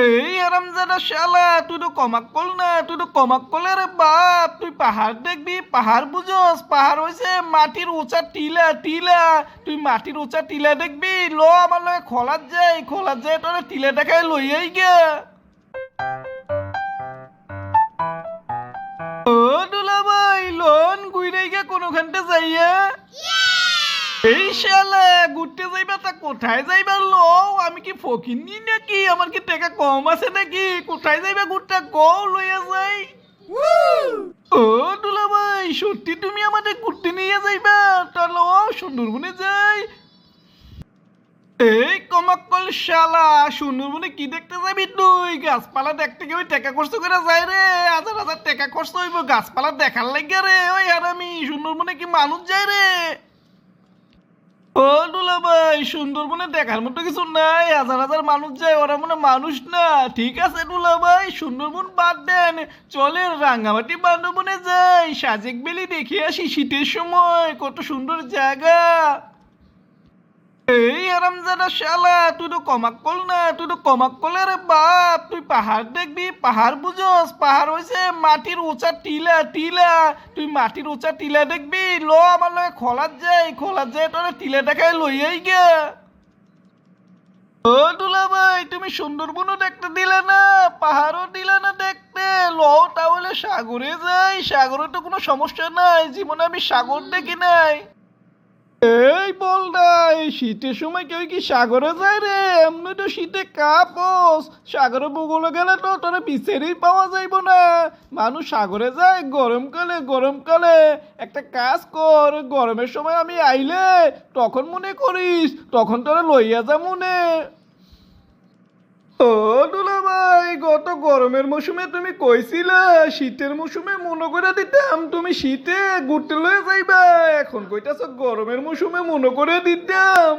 এই আরামজাদা শালা তুই তো কমাক কল না তুই তো কমাক কলে রে বাপ, তুই পাহাড় দেখবি, পাহাড় বুঝোস, পাহাড় হয়েছে মাটির উঁচা টিলা টিলা, তুই মাটির উঁচা টিলা দেখবি, ল আমার লগে খোলার যাই খোলার যাই, তোর টিলাটাকে লইয়াই গে এই শালা ঘুরতে যাইবা তা কোথায় যাইবা লো আমি কি ফকিনি নাকি? আমার কি টাকা কম আছে নাকি? কোথায় যাইবা ঘুরতে? গো লইয়া যাই। ও দুলা ভাই সত্যি তুমি আমাদের ঘুরতে নিয়ে যাইবা? তাহলে ও সুন্দরবনে যাই। এই কমাক্কল শালা সুন্দরবনে কি দেখতে যাবি তুই? গাছপালা দেখতে গিয়ে ওই টাকা খরচ করে যাই রে। হাজার হাজার টাকা খরচ হইব গাছপালা দেখার লাগে রে। ওই আর আমি সুন্দরবনে কি মানুষ যায় রে? ও দুলা ভাই, সুন্দরবনে দেখার মতো কিছু নাই। হাজার হাজার মানুষ যায়, ওরা মনে মানুষ না। ঠিক আছে দুলা ভাই, সুন্দরবন বাদ দেন। চলে রাঙ্গামাটি বান্দরবনে যাই। সাজেক বেলি দেখে আসি শীতের সময়। কত সুন্দর জায়গা। আরামজাদা শালা তুই তো কমাক কল না তুই তো কমাক কলে রে বাপ, তুই পাহাড় দেখবি, পাহাড় বুঝস, পাহাড় হয়েছে মাটির উঁচা টিলা টিলা, তুই মাটির উঁচা টিলা দেখবি, ল আমার লগে খোলার যাই খোলার যাই তোর টিলাটাকে লইয়াই গে ও দুলা ভাই, তুমি সুন্দরবনও দেখতে দিলে না, পাহাড়ও দিলে না দেখতে ল তাহলে সাগরে যাই, সাগরে তো কোনো সমস্যা নাই, জীবনে আমি সাগর দেখি নাই। এই বল নাই, শীতের সময় কেউ কি সাগরে যায় রে? এমনি তো শীতে কাপস। সাগরে বগলে গেলে তো তোরা বিচারেই পাওয়া যাইব না। মানুষ সাগরে যায় গরমকালে গরমকালে একটা কাজ কর, গরমের সময় আমি আইলে তখন মনে করিস, তখন তোরা লইয়া যা মনে ও দুলা ভাই গত গরমের মৌসুমে তুমি কইছিলে, শীতের মৌসুমে মনে করে দিতাম তুমি শীতে ঘুরতে লয়ে যাইবা। এখন কইতাছ গরমের মৌসুমে মনে করে দিতাম।